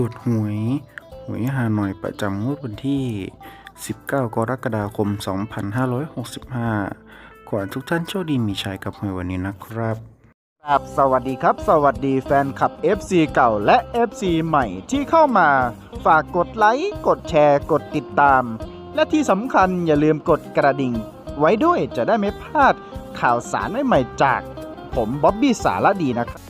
ตรวจหวยหวยฮานอยประจำงวดวันที่ 19 กรกฎาคม 2565 ขอให้ทุกท่านโชคดีมีชัยกับหวยวันนี้นะครับครับสวัสดีครับ สวัสดีแฟนคลับ FC เก่าและ FC ใหม่ที่เข้ามา ฝากกดไลค์กดแชร์กดติดตาม และที่สำคัญอย่าลืมกดกระดิ่ง ไว้ด้วยจะได้ไม่พลาดข่าวสารใหม่ๆจาก ผมบ๊อบบี้สารดีนะครับ